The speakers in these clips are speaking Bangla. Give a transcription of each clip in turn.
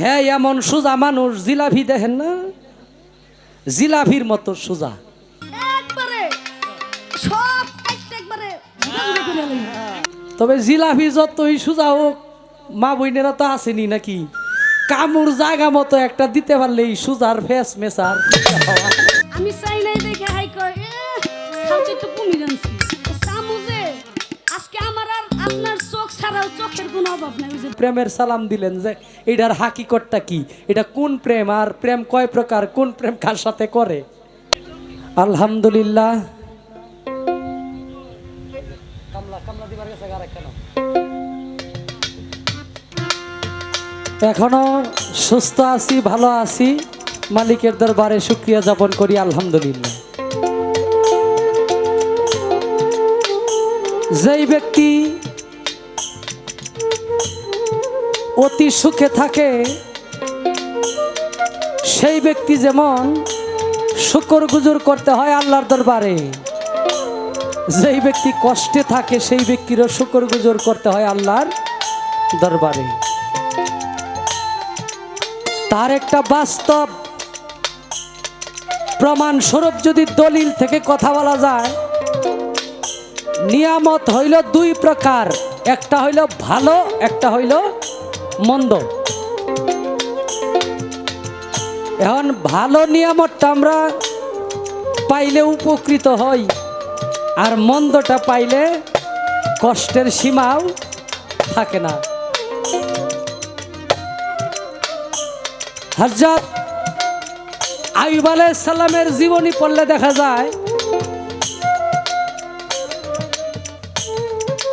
হ্যাঁ এমন সোজা মানুষ জিলাভি দেখেন না? জিলাভির মতো সোজা। তবে জিলাপি যতই সোজা হোক মা বইনেরা তো আসেনি নাকি? কামুর জায়গা মতো একটা দিতে পারলেই সুজার ফেস মেসার। আমি চাই নাই দেখে হাই কয় একটু আজকে আমার আর আপনার চোখ চোখের কোনো অভাব নাই, ওই যে প্রেমের সালাম দিলেন যে, এটার হাকিকতটা কি? এটা কোন প্রেম? আর প্রেম কয় প্রকার? কোন প্রেম কার সাথে করে? আলহামদুলিল্লাহ। এখনও সুস্থ আছি, ভালো আছি। মালিকের দরবারে শুক্রিয়া যাপন করি, আলহামদুলিল্লাহ। যেই ব্যক্তি অতি সুখে থাকে। সেই ব্যক্তি যেমন শুকর গুজুর করতে হয় আল্লাহর দরবারে, যেই ব্যক্তি কষ্টে থাকে সেই ব্যক্তিরও শুকর গুজুর করতে হয় আল্লাহর দরবারে। তার একটা বাস্তব প্রমাণ স্বরূপ যদি দলিল থেকে কথা বলা যায়, নিয়ামত হইল দুই প্রকার, একটা হইল ভালো, একটা হইল মন্দ। এখন ভালো নিয়ামতটা আমরা পাইলে উপকৃত হই, আর মন্দটা পাইলে কষ্টের সীমাও থাকে না। হজরত আইব সালামের জীবনী পড়লে দেখা যায়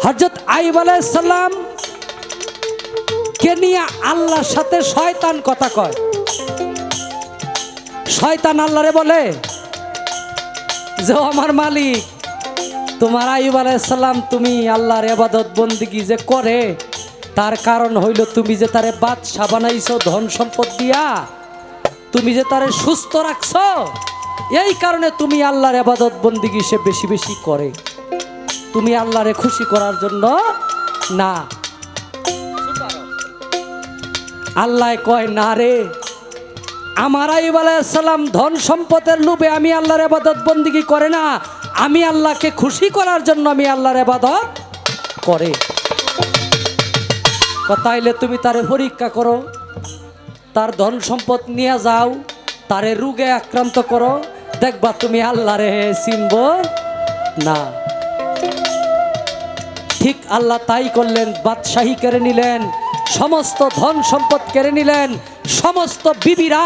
হজরত আইব সালাম কে নিয়ে আল্লাহর সাথে শয়তান কথা কয়? শয়তান আল্লাহরে বলে, যে আমার মালিক, তোমার আইব সালাম তুমি আল্লাহর এবাদত বন্দিগি যে করে, তার কারণ হইল তুমি যে তারে বাদশা বানাইছো, ধন সম্পদ দিয়া, তুমি যে তারে সুস্থ রাখছ, এই কারণে তুমি আল্লাহর এবাদত বন্দিগি সে বেশি বেশি করে। তুমি আল্লাহরে খুশি করার জন্য না। আল্লাহ কয়, না রে। আমার আইব সালাম ধন সম্পদের লোভে আমি আল্লাহর এবাদত বন্দিগি করে না। আমি আল্লাহকে খুশি করার জন্য আমি আল্লাহর এবাদত করে। কথাইলে তুমি তারে পরীক্ষা করো। তার ধন সম্পদ নিয়ে যাও, তারে রোগে আক্রান্ত করো। দেখবা তুমি আল্লাহরে চিনব না। ঠিক আল্লাহ তাই করলেন, বাদশাহী কেড়ে নিলেন। সমস্ত ধন সম্পদ কেড়ে নিলেন, সমস্ত বিবিরা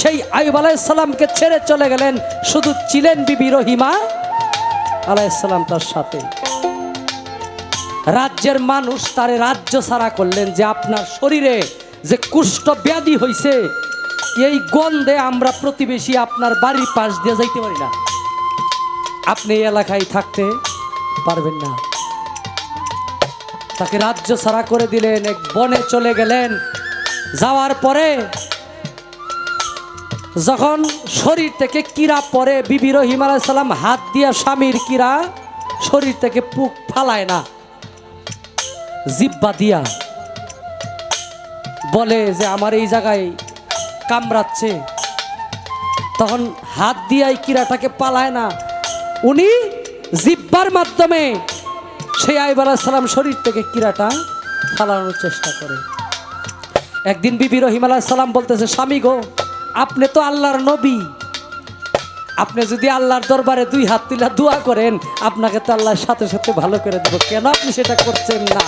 সেই আইব আলাইসাল্লামকে ছেড়ে চলে গেলেন, শুধু ছিলেন বিবি রহিমা আলাইসাল্লাম তার সাথে। রাজ্যের মানুষ তারে রাজ্য ছাড়া করলেন যে আপনার শরীরে যে কুষ্ঠ ব্যাধি হয়েছে এই গন্ধে আমরা প্রতিবেশী আপনার বাড়ির পাশ দিয়ে যাইতে পারি না। আপনি এলাকায় থাকতে পারবেন না। তাকে রাজ্য ছাড়া করে দিলেন, এক বনে চলে গেলেন। যাওয়ার পরে যখন শরীর থেকে কিরা পরে বিবি রহিম সালাম হাত দিয়া স্বামীর কিরা শরীর থেকে পুক ফালায় না। জিব্বা দিয়া বলে যে, আমার এই জায়গায় কামড়াচ্ছে। তখন হাত দিয়াই কিরাটাকে পালায় না। উনি জিব্বার মাধ্যমে সেই আইব সালাম শরীর থেকে কিরাটা ফালানোর চেষ্টা করে। একদিন বিবি রহিম সালাম বলতেছে, স্বামী গো, আপনি তো আল্লাহর নবী। আপনি যদি আল্লাহর দরবারে দুই হাত তুলে দোয়া করেন, আপনাকে তো আল্লাহর সাথে সাথে ভালো করে দেবো। কেন আপনি সেটা করছেন না?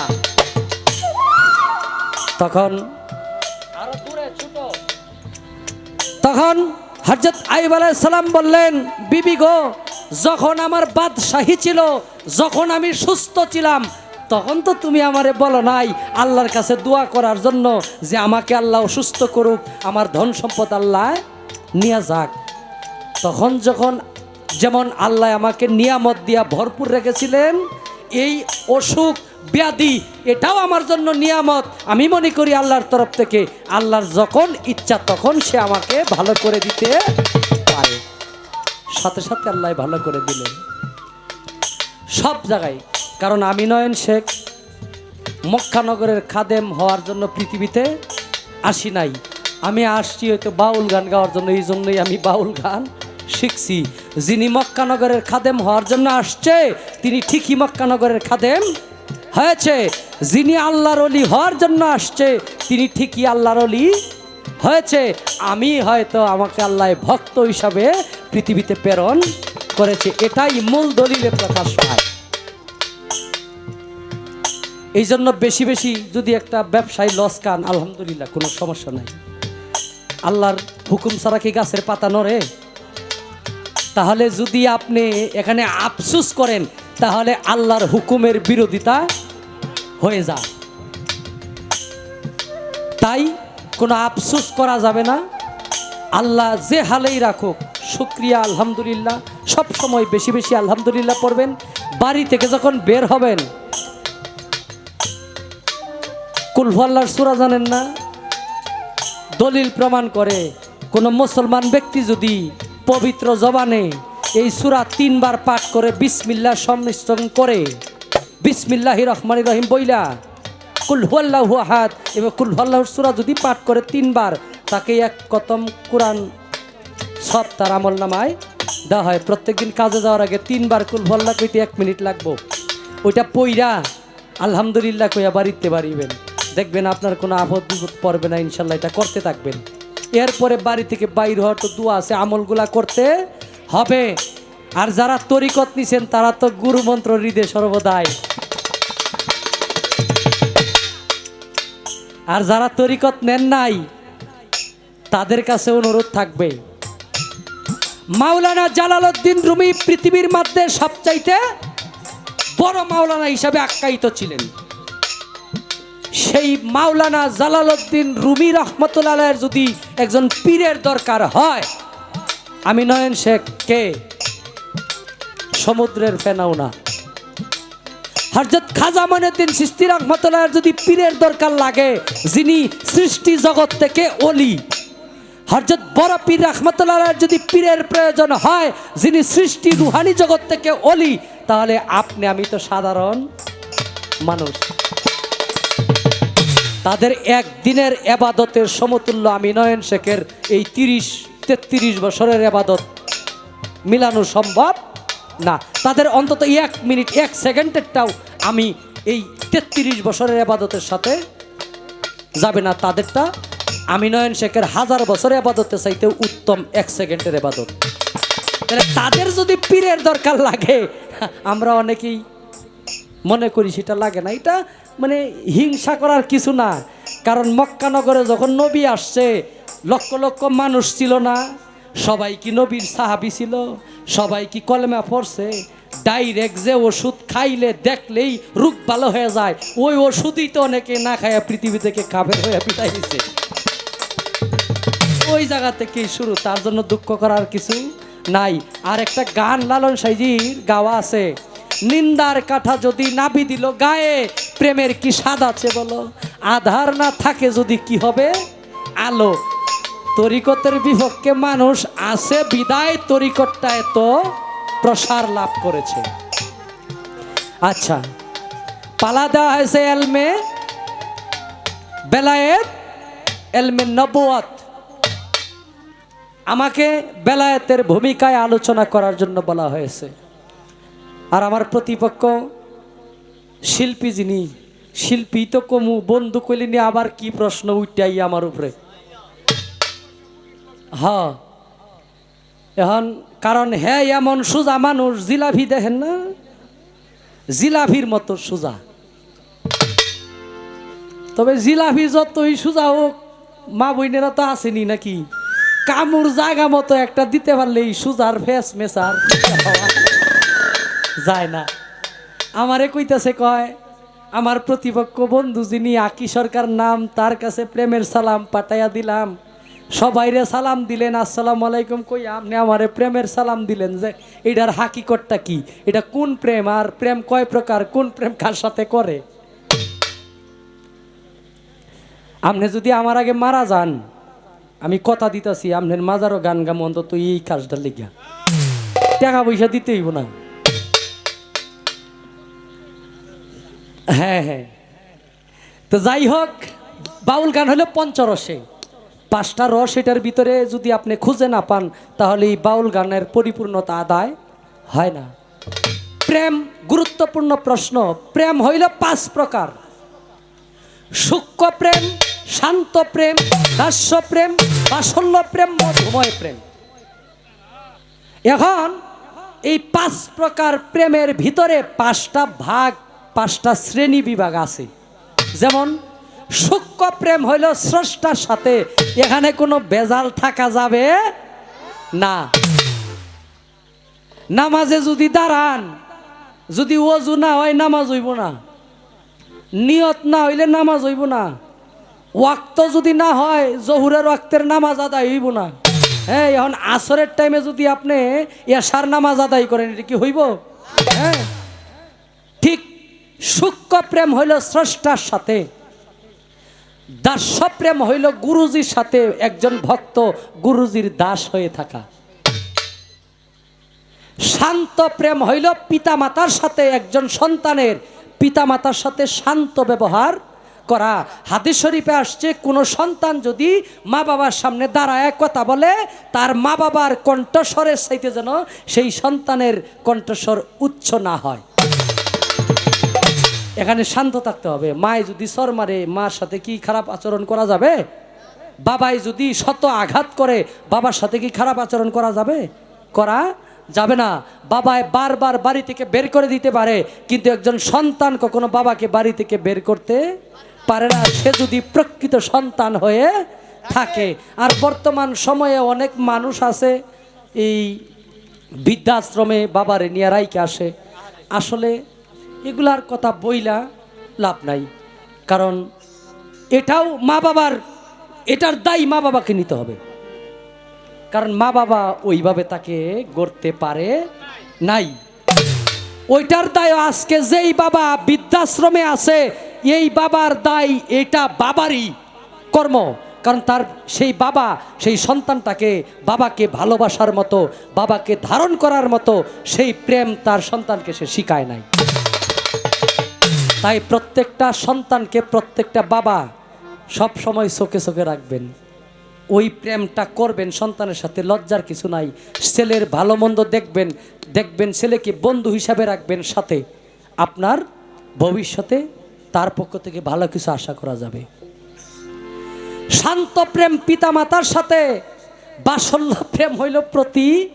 তখন তখন হজরত আইব সালাম বললেন, বিবি গো যখন আমার বাদশাহী ছিল, যখন আমি সুস্থ ছিলাম, তখন তো তুমি আমারে বলো নাই, আল্লাহর কাছে দোয়া করার জন্য যে আমাকে আল্লাহ সুস্থ করুক, আমার ধন সম্পদ আল্লাহ নিয়ে যাক। তখন যখন যেমন আল্লাহ আমাকে নিয়ামত দিয়া ভরপুর রেখেছিলেন, এই অসুখ, ব্যাধি, এটাও আমার জন্য নিয়ামত। আমি মনে করি আল্লাহর তরফ থেকে, আল্লাহর যখন ইচ্ছা তখন সে আমাকে ভালো করে দিতে পারে। সাথে সাথে আল্লাহ ভালো করে দিলেন। সব জায়গায়। কারণ আমি নয়ন শেখ মক্কানগরের খাদেম হওয়ার জন্য পৃথিবীতে আসি নাই। আমি আসছি হয়তো বাউল গান গাওয়ার জন্য, এই জন্যই আমি বাউল গান শিখছি। যিনি মক্কানগরের খাদেম হওয়ার জন্য আসছে, তিনি ঠিকই মক্কানগরের খাদেম হয়েছে। যিনি আল্লাহর অলি হওয়ার জন্য আসছে, তিনি ঠিকই আল্লাহর অলি হয়েছে। আমি হয়তো আমাকে আল্লাহ ভক্ত হিসাবে পৃথিবীতে প্রেরণ করেছে। এটাই মূল দলিলে প্রকাশ পায়। এই জন্য বেশি বেশি যদি একটা ব্যবসায় লস কান আলহামদুলিল্লাহ, কোনো সমস্যা নাই। আল্লাহর হুকুম ছাড়া কি গাছের পাতা নড়ে? তাহলে যদি আপনি এখানে আফসুস করেন, তাহলে আল্লাহর হুকুমের বিরোধিতা হয়ে যায়। তাই কোনো আফসুস করা যাবে না। আল্লাহ যে হালেই রাখুক, শুক্রিয়া, আলহামদুলিল্লাহ। সব সময় বেশি বেশি আলহামদুলিল্লাহ পড়বেন। বাড়ি থেকে যখন বের হবেন কুলফাল্লার সুরা জানেন না? দলিল প্রমাণ করে, কোনো মুসলমান ব্যক্তি যদি পবিত্র জবানে এই সুরা তিনবার পাঠ করে বিসমিল্লাহ সংমিশ্রণ করে বিসমিল্লাহি রহমান রহিম বইলা কুলহুয়াল্লাহু আহাদ। এবং কুলহুয়াল্লাহুর সুরা যদি পাঠ করে তিনবার, তাকে এক কতম কোরআন সব তার আমল নামায় দেওয়া হয়। প্রত্যেকদিন কাজে যাওয়ার আগে তিনবার কুলহুয়াল্লাহ কইতে এক মিনিট লাগবো। ওইটা পইরা আলহামদুলিল্লাহ কইয়া বাড়িতে বাড়িবেন। দেখবেন আপনার কোনো আপদ বিপদ পড়বে না, ইনশাল্লাহ এটা করতে থাকবেন। এরপরে বাড়ি থেকে বাইর হওয়ার তো দোয়া আছে, আমলগুলা করতে হবে। আর যারা তরিকত নিছেন, তারা তো গুরু মন্ত্র হৃদে সর্বদাই। আর যারা তরিকত নেন নাই, তাদের কাছে অনুরোধ থাকবে। মাওলানা জালালউদ্দিন রুমি পৃথিবীর মধ্যে সবচাইতে বড় মাওলানা হিসাবে আখ্যায়িত ছিলেন। সেই মাওলানা জালালউদ্দিন রুমি রহমতুল্লাহের যদি একজন পীরের দরকার হয়, আমি নয়ন শেখ কে? সমুদ্রের ফেনাও না হরজত খাজা মনুদ্দিন সৃষ্টি রহমতুল্লাহের যদি পীরের দরকার লাগে, যিনি সৃষ্টি জগৎ থেকে অলি। হরজত বড় পীর রহমতুল্লাহের যদি পীরের প্রয়োজন হয়, যিনি সৃষ্টি রুহানি জগৎ থেকে অলি, তাহলে আপনি, আমি তো সাধারণ মানুষ। তাদের একদিনের এবাদতের সমতুল্য আমি নয়ন শেখের এই তিরিশ, তেত্রিশ বছরের এবাদত মিলানো সম্ভব? না, তাদের অন্তত এক মিনিট, এক সেকেন্ডেরটাও আমি এই তেত্রিশ বছরের এবাদতের সাথে যাবে না তাদেরটা। আমি নয়ন শেখের হাজার বছরের আবাদতে চাইতে উত্তম এক সেকেন্ডের এবাদত তাহলে তাদের যদি পীরের দরকার লাগে, আমরা অনেকেই মনে করি সেটা লাগে না। এটা মানে হিংসা করার কিছু না, কারণ মক্কানগরে যখন নবী আসছে, লক্ষ লক্ষ মানুষ ছিল না। সবাই কি নবীর সাহাবি ছিল? সবাই কি কলেমা পড়ছে? ডাইরেক্ট যে ওষুধ খাইলে দেখলেই রোগ ভালো হয়ে যায়। ওই ওষুধই তো অনেকে না খায়া পৃথিবী থেকে কাবের হয়ে পিটাই ওই জায়গা থেকেই শুরু, তার জন্য দুঃখ করার কিছু নাই। আর একটা গান লালন সাইজির গাওয়া আছে। নিন্দার কাঠা যদি নাবি দিল গায়ে, প্রেমের কি স্বাদ আছে বলো? আধার না থাকে যদি কি হবে? আলো। তরিকতের বিপক্ষে মানুষ আছে, বিদায় তরিকতটা এত প্রসার লাভ করেছে। আচ্ছা পালা দেওয়া হয়েছে এলমে, বেলায়েত, এলমে নবুয়াত। আমাকে বেলায়েতের ভূমিকায় আলোচনা করার জন্য বলা হয়েছে। আর আমার প্রতিপক্ষ শিল্পী যিনি, শিল্পী তো কমু বন্ধু কইলিনি আবার কি প্রশ্ন উইটাই আমার উপরে? হ্যাঁ। এখন কারণ হ্যাঁ এমন সোজা মানুষ জিলাভি দেখেন না? জিলাভির মতো সোজা। তবে জিলাভি যতই সোজা হোক, মা বইনেরা তো আসেনি নাকি? কামুর জায়গা মতো একটা দিতে পারলেই সুজার ফেস মেসার যায় না। আমারে কইতাছে কয়, আমার প্রতিপক্ষ বন্ধু যিনি আকি সরকার নাম তার কাছে প্রেমের সালাম পাঠাইয়া দিলাম। সবাইরে সালাম দিলেন, আসসালামু আলাইকুম, কই আপনি আমারে প্রেমের সালাম দিলেন যে, এটার হাকিকতটা কি? এটা কোন প্রেম আর প্রেম কয় প্রকার? কোন প্রেম কার সাথে করে? আপনি যদি আমার আগে মারা যান, আমি কথা দিতেছি, আপনার মাজারও গান গাম, অন্তত এই কাজটা লিখা টাকা পয়সা দিতে হইব না। হ্যাঁ হ্যাঁ। তো যাই হোক, বাউল গান হলো পঞ্চরসে। পাঁচটা রস এটার ভিতরে যদি আপনি খুঁজে না পান, তাহলে এই বাউল গানের পরিপূর্ণতা আদায় হয় না। প্রেম, গুরুত্বপূর্ণ প্রশ্ন। প্রেম হইল পাঁচ প্রকার। সূক্ষ্ম প্রেম, শান্ত প্রেম দাস্য প্রেম বাসল্য প্রেম, মধুময় প্রেম। এখন এই পাঁচ প্রকার প্রেমের ভিতরে পাঁচটা ভাগ, পাঁচটা শ্রেণি বিভাগ আছে। যেমন সূক্ষ্ম প্রেম হইল স্রষ্টার সাথে। এখানে কোনো বেজাল থাকা যাবে না। নামাজে যদি দাঁড়ান, যদি ওজু না হয় নামাজ হইব না। নিয়ত না হইলে নামাজ হইব না। ওয়াক্ত যদি না হয়, জহুরের ওয়াক্তের নামাজ আদায় হইব না। হ্যাঁ এখন আসরের টাইমে যদি আপনি এশার নামাজ আদায় করেন, এটা কি হইব? হ্যাঁ? ঠিক সূক্ষ্ম প্রেম হইল স্রষ্টার সাথে। দাস্য প্রেম হইল গুরুজির সাথে একজন ভক্ত গুরুজির দাস হয়ে থাকা। শান্ত প্রেম হইল পিতামাতার সাথে একজন সন্তানের, পিতামাতার সাথে শান্ত ব্যবহার করা। হাদিস শরীফে আসছে, কোনো সন্তান যদি মা বাবার সামনে দাঁড়ায় কথা বলে, তার মা বাবার কণ্ঠস্বরের চাইতে যেন সেই সন্তানের কণ্ঠস্বর উচ্চ না হয়। এখানে শান্ত থাকতে হবে। মায় যদি সর মারে, মার সাথে কি খারাপ আচরণ করা যাবে? বাবাই যদি শত আঘাত করে, বাবার সাথে কি খারাপ আচরণ করা যাবে? করা যাবে না। বাবায় বারবার বাড়ি থেকে বের করে দিতে পারে, কিন্তু একজন সন্তান কখনো বাবাকে বাড়ি থেকে বের করতে পারে না। সে যদি প্রকৃত সন্তান হয়ে থাকে। আর বর্তমান সময়ে অনেক মানুষ আছে, এই বৃদ্ধাশ্রমে বাবারে নিয়ে রাইকে আসে। আসলে এগুলার কথা বইলা লাভ নাই। কারণ এটাও মা বাবার, এটার দায়ী মা বাবাকে নিতে হবে। কারণ মা বাবা ওইভাবে তাকে গড়তে পারে নাই। ওইটার দায় আজকে যেই বাবা বৃদ্ধাশ্রমে আছে, এই বাবার দায় এটা বাবারই কর্ম। কারণ তার সেই বাবা, সেই সন্তানটাকে বাবাকে ভালোবাসার মতো, বাবাকে ধারণ করার মতো, সেই প্রেম তার সন্তানকে সে শিখায় নাই। তাই প্রত্যেকটা সন্তানকে প্রত্যেকটা বাবা সব সময় চোখে চোখে রাখবেন। ওই প্রেমটা করবেন সন্তানের সাথে, লজ্জার কিছু নাই। ছেলের ভালো মন্দ দেখবেন দেখবেন ছেলেকে বন্ধু হিসাবে রাখবেন সাথে। আপনার ভবিষ্যতে তার পক্ষ থেকে ভালো কিছু আশা করা যাবে। শান্ত প্রেম পিতামাতার সাথে বাসল্য প্রেম হইল প্রতি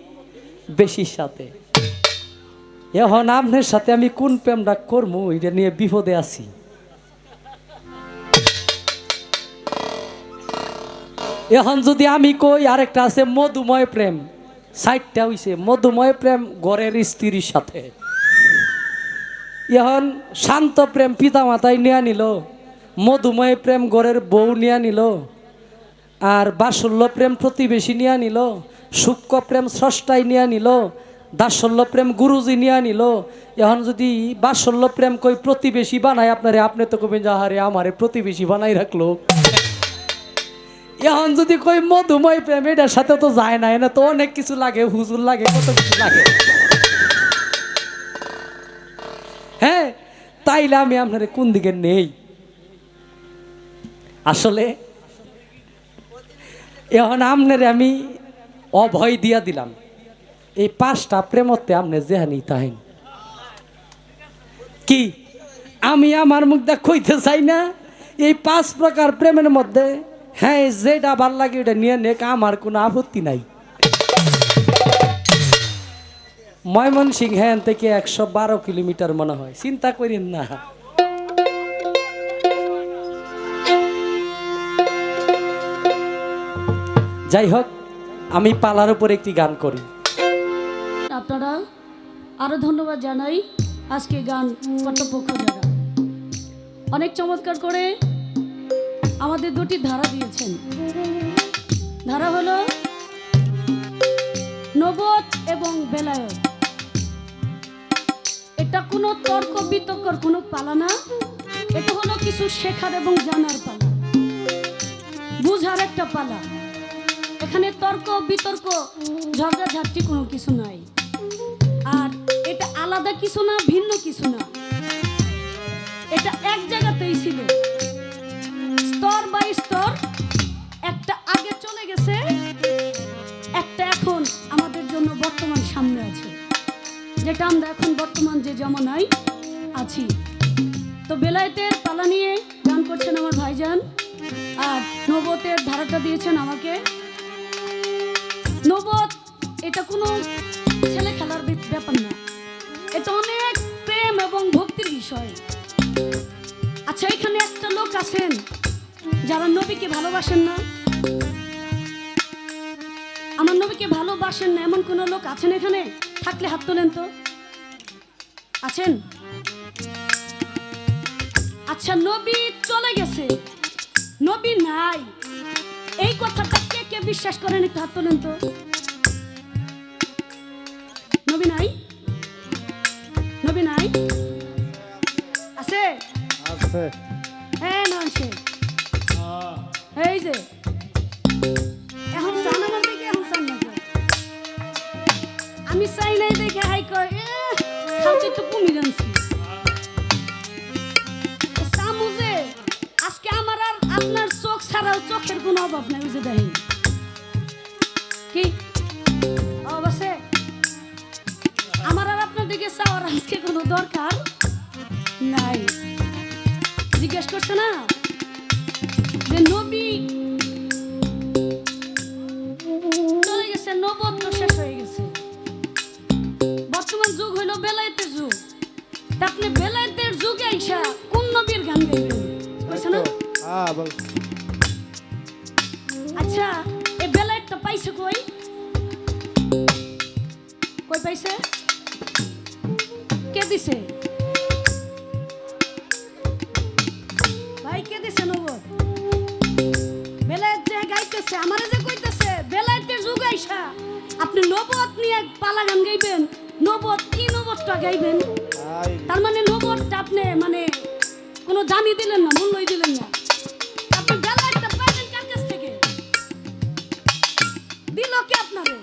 বেশির সাথে। এখন আপনার সাথে আমি কোন প্রেমটা করব? এটা নিয়ে বিপদে আছি। এখন যদি আমি কই আরেকটা আছে, মধুময় প্রেম। সাইডটা হইছে, মধুময় প্রেম ঘরের স্ত্রীর সাথে। এখন শান্ত প্রেম পিতা মাতায় নিয়ে নিল, মধুময় প্রেম ঘরের বউ নিয়ে নিল, আর বাসল্য প্রেম প্রতিবেশী নিয়ে নিল, সূক্ষ্ম প্রেম স্রষ্টাই নিয়ে নিল দাসল্য প্রেম গুরুজি নিয়ে নিল। এখন যদি বাসল্য প্রেম কই প্রতিবেশী বানায় আপনারে, আপনি তো কবেন যাহারে আমারে প্রতিবেশী বানাই রাখল। এখন যদি কই মধুময় প্রেম, এটার সাথে তো যায় না, এনে তো অনেক কিছু লাগে, হুজুর লাগে, কত কিছু লাগে। হ্যাঁ তাইলে আমি আপনার কোন দিকে নেই? আসলে, এখন আপনারে আমি অভয় দিয়া দিলাম। এই পাঁচটা প্রেমতে আপনি জেহানি তাহেন কি? আমি আমার মুখ দা কইতে চাই না, এই পাঁচ প্রকার প্রেমের মধ্যে হ্যাঁ যেটা ভালো লাগে ওটা নিয়ে নেক, আমার কোনো আপত্তি নাই। ময়মনসিংহ হ্যান থেকে একশো বারো কিলোমিটার মনে হয়। চিন্তা করেন না। যাই হোক, আমি পালার উপর একটি গান করি। আপনারা আরও ধন্যবাদ জানাই আজকে গান কর্তৃপক্ষ যারা অনেক চমৎকার করে আমাদের দুটি ধারা দিয়েছেন। ধারা হলো নবত এবং বেলায়ত। এটা কোনো তর্ক বিতর্কর কোনো পালা না এটা হলো কিছু শেখার এবং জানার পালা। বুঝার একটা পালা। এখানে তর্ক বিতর্ক, ঝগড়াঝাটি কোনো কিছু নাই। আর এটা আলাদা কিছু না, ভিন্ন কিছু না। এটা এক জায়গাতেই ছিল। স্তর বাই স্তর, একটা আগে চলে গেছে, একটা এখন আমাদের জন্য বর্তমান সামনে আছে। যেটা আমরা এখন বর্তমান যে জমানায় আছি। তো বেলায়েতের পালা নিয়ে গান করছেন আমার ভাইজান, আর নবতের ধারাটা দিয়েছেন আমাকে। নবত, এটা কোনো ছেলে খেলার ব্যাপার না। এটা অনেক প্রেম এবং ভক্তির বিষয়। আচ্ছা এখানে একটা লোক আছেন যারা নবীকে ভালোবাসেন না। আমার নবীকে ভালোবাসেন না, এমন কোনো লোক আছেন এখানে? থাকলে হাত তোলেন তো। আছেন? আচ্ছা নবী চলে গেছে। নবী নাই। এই কথাটা কে কে বিশ্বাস করেন? একটু হাত তোলেন তো। নবী নাই? নবী নাই? আছে? আছে। হ্যাঁ না আছে এই যে। এখন চান আমার দেখে এখন চান না আমি চাই নাই দেখে হাই কয় খালতে একটু কুমির আনছি যে আজকে আমার আর আপনার চোখ ছাড়াও চোখের কোনো অভাব নাই বুঝে দেখেন। আপনি বেলায়েতের যুগে আইসা কোন নবীর গান গাইবেন বুঝছে না? হ্যাঁ বল। আচ্ছা এই বেলায়েতটা পাইছে কই? কই পাইছে? কে দিছে? ভাই কে দিছে নবর বেলায়েত যে গাইতেছে আমারে যে কইতেছে বেলায়েতের যুগ আইসা। আপনি নবত নিয়ে পালা গান গাইবেন নবত কি নবতটা গাইবেন? তার মানে নবরটা আপনি মানে কোনো দামই দিলেন না মূল্যই দিলেন না। আপনি একটা পাইলেন কার কাছ থেকে? দিল কে আপনারে?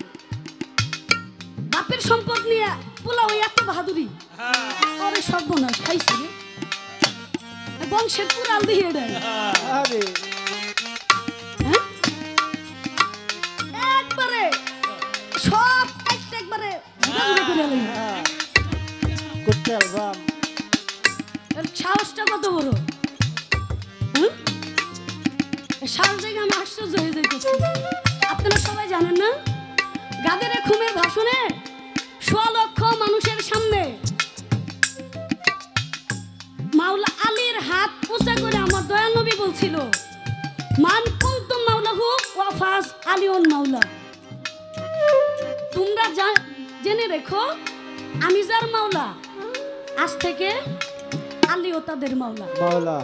বাপের সম্পদ নিয়ে পোলা ওই এত বাহাদুরি? আরে সর্বনাশ খাইছে রে। বংশের দিয়ে দেয়। আরে। হ্যাঁ? একবারে সব একবারে করে। করতে অ্যালবাম সাহসটা কত বড়? সাহস দেখে আমি আশ্চর্য হয়ে যাইতেছি। আপনারা সবাই জানেন না? গাদের খুমের ভাষণে সোয়া মানুষের সামনে মাওলা আলীর হাত উঁচা করে আমার দয়াল নবী বলছিল, মান কুন্তুম মাওলাহু ওয়াফাস আলিউন মাওলা। তোমরা জেনে রেখো, আমি যার মাওলা আজ থেকে আলীও তাদের মাওলা। মাওলা।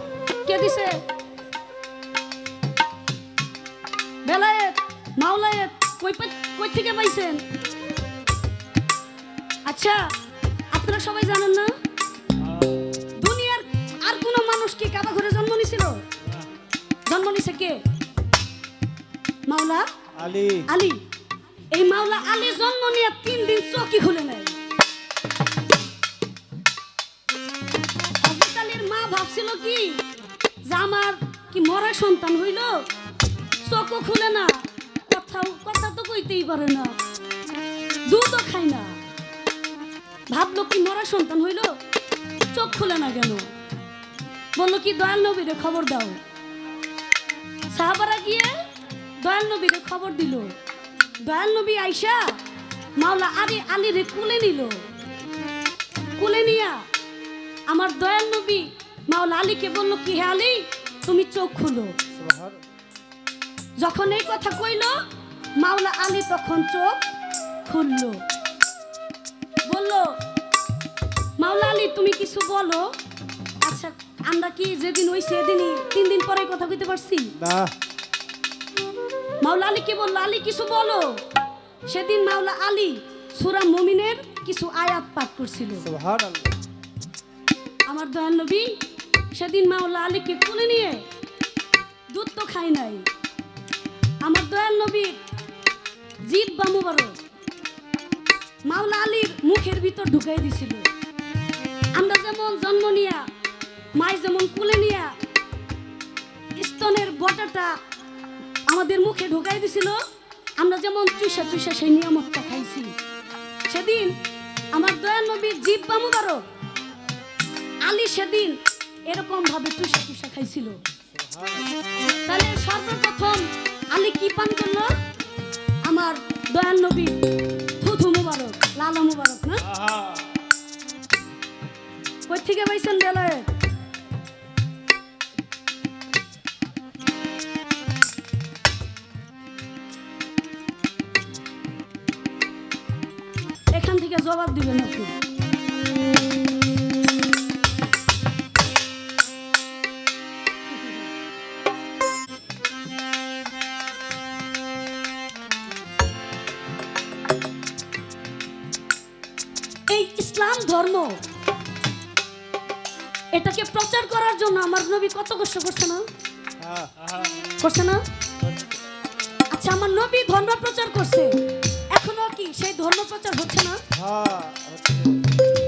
কে দিছে? বেলায়েত মাওলায়েত কই কই থেকে পাইছেন? আচ্ছা আপনারা সবাই জানেন না? দুনিয়ার আর কোনো মানুষ কি কাবা ঘরে জন্ম নিছিল? জন্ম নিছে কে? মাওলা? আলী। আলী। এই মাওলা আলী জন্ম নিয়ে তিন দিন চকি খুলে নেয়। ভাবছিল কি? যে আমার কি মরা সন্তান হইল? চোখও খুলে না, কথাও কথা তো কইতেই পারে না, দুধও খায় না। ভাবলো কি মরা সন্তান হইল, চোখ খুলে না কেন? বলল কি, দয়াল নবীরে খবর দাও। সাহাবারা গিয়ে দয়াল নবীরে খবর দিল। দয়াল নবী আইসা মাওলা আলী আলীরে কুলে নিল। কুলে নিয়া আমার দয়াল নবী মাওলা আলীকে বলল কি হে আলী? তুমি চোখ খুলো। যখন এই কথা কইল মাওলা আলী তখন চোখ খুলল। বলল মাওলা আলী তুমি কিছু বলো? আচ্ছা আমরা কি যেদিন ওই সেদিনই তিন দিন পরে কথা কইতে পারছি? না। মাওলা আলী কি বলল আলী কিছু বলো। সেদিন মাওলা আলী সুরা মমিনের কিছু আয়াত পাঠ করছিল। আমার দয়াল নবী সেদিন মা মাওলা আলীকে কোলে নিয়ে দুধ তো খাই নাই। আমার দয়াল নবী জিদ বা মুবারক মাওলা আলীর মুখের ভিতর ঢুকাই দিছিল। আমরা যেমন জন্ম নিয়া, মাই যেমন কুলে নিয়া স্তনের বটাটা আমাদের মুখে ঢুকাই দিছিল, আমরা যেমন চুষা চুষা সেই নিয়ামতটা খাইছি। সেদিন আমার দয়াল নবীর জিভ বা মুবারক আলী সেদিন এরকম ভাবে চুষা চুষা খাইছিল। তাহলে সর্বপ্রথম আলী কি পান করল? আমার দয়াল নবী থুথু মুবারক, লালা মুবারক, না? কই থেকে পাইছেন বেলায় এখান থেকে জবাব দিবেন আপনি। প্রচার করার জন্য আমার নবী কত কষ্ট করছে না? করছে না? আচ্ছা আমার নবী ধর্ম প্রচার করছে। এখনও কি সেই ধর্ম প্রচার হচ্ছে না?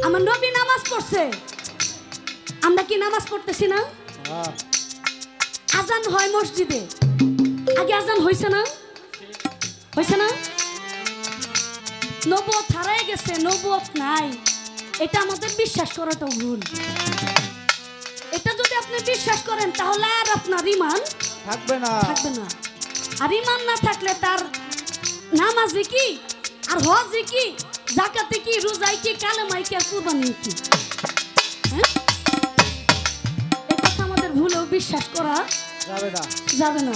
আমার নবী নামাজ পড়ছে। আমরা কি নামাজ পড়তেছি না? আজান হয় মসজিদে। আগে আজান হয়েছে না? হয়েছে না? নবুয়ত হারাই গেছে, নবুয়ত নাই। এটা আমাদের বিশ্বাস করাটা ভুল। আপনি বিশ্বাস করেন তাহলে আর আপনার ইমান থাকবে না। থাকবে না। আর ইমান না থাকলে তার নামাজে কি? আর হজে কি? জাকাতে কি? রোজাই কি? কালেমাই কি? আর কুরবানি কি? হ্যাঁ? কথা আমাদের ভুলেও বিশ্বাস করা যাবে না। যাবে না।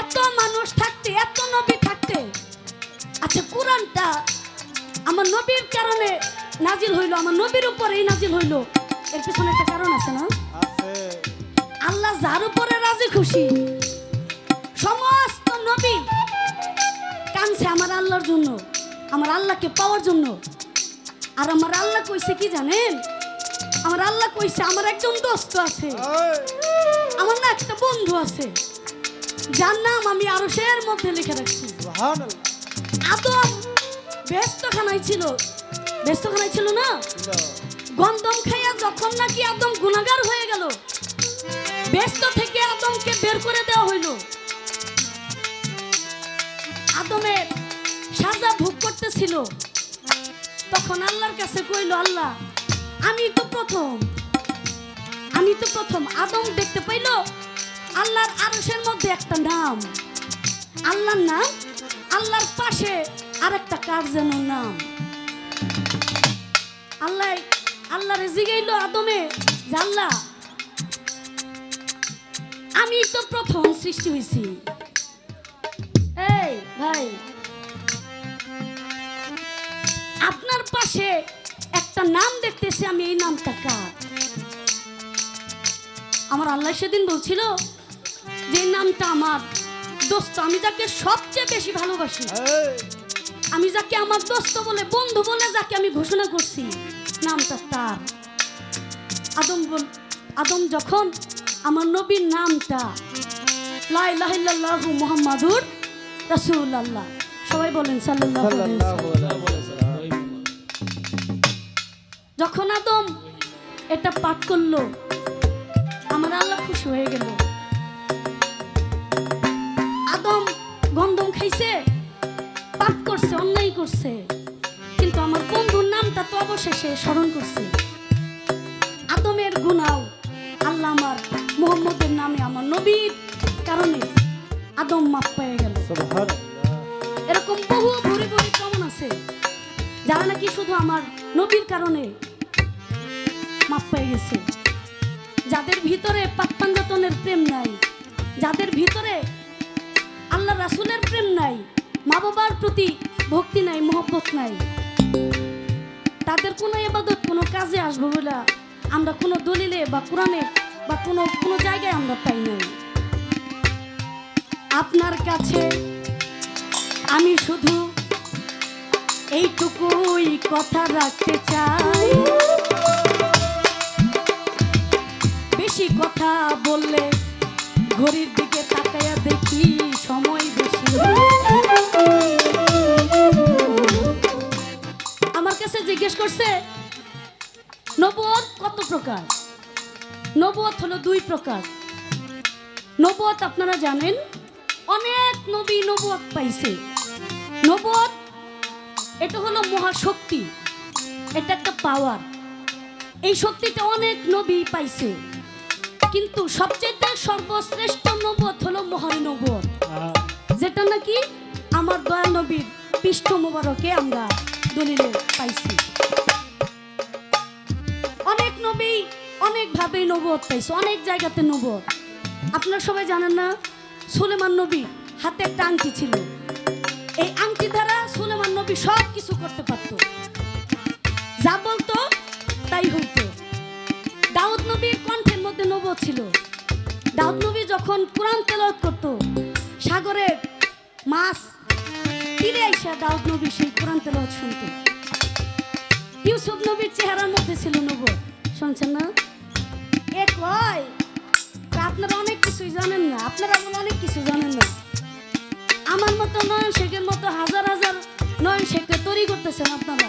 এত মানুষ থাকতে এত নবী থাকতে আচ্ছা কোরআনটা আমার নবীর কারণে নাজিল হইল আমার নবীর উপরেই নাজিল হইল। এর পিছনে একটা কারণ আছে না? আল্লাহ যার উপরে রাজি খুশি সমস্ত নবী কানছে আমার আল্লাহর জন্য আমার আল্লাহকে পাওয়ার জন্য। আর আমার আল্লাহ কইছে কি জানেন? আমার আল্লাহ কইছে আমার একজন দোস্ত আছে। আমার না একটা বন্ধু আছে যার নাম আমি আরও সের মধ্যে লিখে রাখছি। আদম ব্যস্তখানায় ছিল। ব্যস্তখানায় ছিল না। গন্ধম খাইয়া যখন নাকি আদম গুণাগার হয়ে গেল, ব্যস্ত থেকে আদমকে বের করে দেওয়া হইল। আদমের সাজা ভোগ করতেছিল। তখন আল্লাহর কাছে কইল, আল্লাহ, আমি তো প্রথম, আমি তো প্রথম আদম দেখতে পাইল আল্লাহর আরশের মধ্যে একটা নাম। আল্লাহর নাম, আল্লাহর পাশে আরেকটা কার যেন নাম। আল্লাহ আল্লাহরে জিগাইলো আদমে আল্লাহ আমি তো প্রথম সৃষ্টি হয়েছি এই ভাই আপনার পাশে একটা নাম দেখতেছি আমি এই নামটা কার? আমার আল্লাহ সেদিন বলছিল যে নামটা আমার দোস্ত আমি যাকে সবচেয়ে বেশি ভালোবাসি আমি যাকে আমার দোস্ত বলে বন্ধু বলে যাকে আমি ঘোষণা করছি নামটা তার আদম আদম যখন আমার নবীর নামটা লাইলাহিল্লাহু মুহাম্মাদুর রাসূলুল্লাহ সবাই বলেন। সাল্লাল্লাহু যখন আদম এটা পাঠ করল আমার আল্লাহ খুশি হয়ে গেল। আদম গন্ধম খাইছে পাপ করছে অন্যায় করছে কিন্তু আমার বন্ধুর নামটা তো অবশেষে স্মরণ করছে। আদমের গুণাও আল্লাহ আমার মোহাম্মদের নামে আমার নবীর কারণে আদম মাপ পেয়ে গেল। এরকম বহু ভুরি ভুরি প্রমাণ আছে যারা নাকি শুধু আমার নবীর কারণে মাপ পেয়ে গেছে। যাদের ভিতরে পাপ্পাঞ্জতনের প্রেম নাই যাদের ভিতরে আল্লাহ রাসুলের প্রেম নাই মা বাবার প্রতি ভক্তি নাই মোহব্বত নাই তাদের কোনো এবাদত কোনো কাজে আসব বলে আমরা কোনো দলিলে বা কোরআনে বা কোনো কোনো জায়গায় আমরা পাই নাই। আপনার কাছে আমি শুধু এইটুকুই কথা রাখতে চাই। বেশি কথা বললে ঘড়ির দিকে করছে? নবুয়ত কত প্রকার? নবুয়ত হলো দুই প্রকার। নবত আপনারা জানেন, অনেক নবী নবত পাইছে। নবত এটা হলো মহাশক্তি, এটা একটা পাওয়ার এই শক্তিটা অনেক নবী পাইছে। কিন্তু সবচেয়ে সর্বশ্রেষ্ঠ নবত হলো মহান যেটা নাকি আমার দয়া নবীর পৃষ্ঠ মোবারকে আমরা দলিলে পাইছি। অনেক নবী অনেক ভাবে নবত পাইছে, অনেক জায়গাতে নবত আপনারা সবাই জানেন না, সুলেমান নবী হাতে একটা আংটি ছিল। এই আংটি দ্বারা সুলেমান নবী সব কিছু করতে পারত। যা বলতো, তাই হইতো। দাউদ নবীর কণ্ঠের মধ্যে নবত ছিল। দাউদ নবী যখন কোরআন তেলাওয়াত করত সাগরের মাছ তীরে আইসা দাউদ নবী সেই কোরআন তেলাওয়াত শুনতো। ইউসুফ নবীর চেহারার মধ্যে ছিল নবত শুনছেন না? এ কয় আপনারা অনেক কিছুই জানেন না। আপনারা অনেক কিছু জানেন না। আমার মতো নয়ন শেখের মতো হাজার হাজার নয়ন শেখকে তৈরি করতেছেন আপনারা।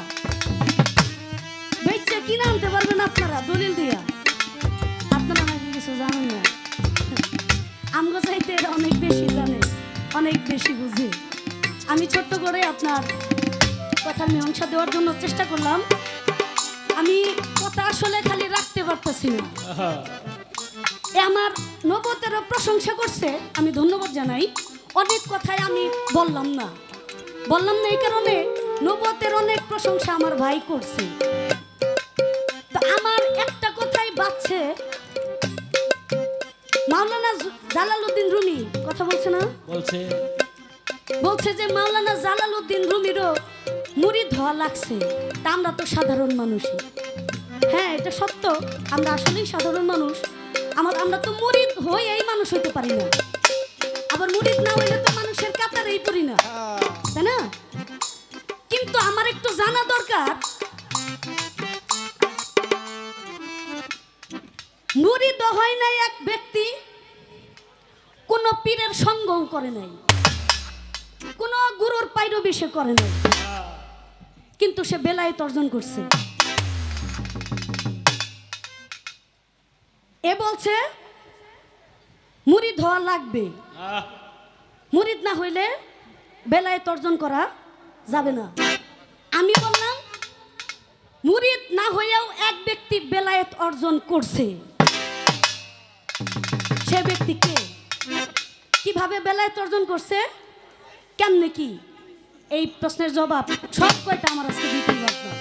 বেচে কিনে আনতে পারবেন আপনারা, দলিল দিয়া। আপনারা নাকি কিছু জানেন না? আমগো চাইতে এরা অনেক বেশি জানে, অনেক বেশি বুঝে। আমি ছোট্ট করে আপনার কথার মীমাংসা দেওয়ার জন্য চেষ্টা করলাম। আমি কথা আসলে খালি রাখতে পারতেছি না। আমার নবতেরও প্রশংসা করছে আমি ধন্যবাদ জানাই। অনেক কথাই আমি বললাম না। বললাম না এই কারণে নবতের অনেক প্রশংসা আমার ভাই করছে। তো আমার একটা কথাই বাচ্ছে মাওলানা জু- জালালউদ্দিন রুমি কথা বলছে না? বলছে। বলছে যে মাওলানা জালালউদ্দিন রুমিরও মুড়ি ধোয়া লাগছে। তা আমরা তো সাধারণ মানুষই। হ্যাঁ এটা সত্য। আমরা আসলেই সাধারণ মানুষ। আমার, আমরা তো মুড়িদ হই এই মানুষ হইতে পারি না। আবার মুড়িদ না হইলে তো মানুষের কাতারেই পড়ি না। তাই না? কিন্তু আমার একটু জানা দরকার। মুড়িদ হয় নাই এক ব্যক্তি, কোন পীরের সঙ্গও করে নাই। কোন গুরুর পাইরবি সে করে নাই। কিন্তু সে বেলায়েত অর্জন করছে। এ বলছে মুড়িদ হওয়া লাগবে। মুরিদ না হইলে বেলায়েত অর্জন করা যাবে না। আমি বললাম মুরিদ না হইয়াও এক ব্যক্তি বেলায়েত অর্জন করছে। সে ব্যক্তি কে? কীভাবে বেলায়েত অর্জন করছে? কেমনে কি? এই প্রশ্নের জবাব সব কয়টা আমার আজকে দিতেই পারতাম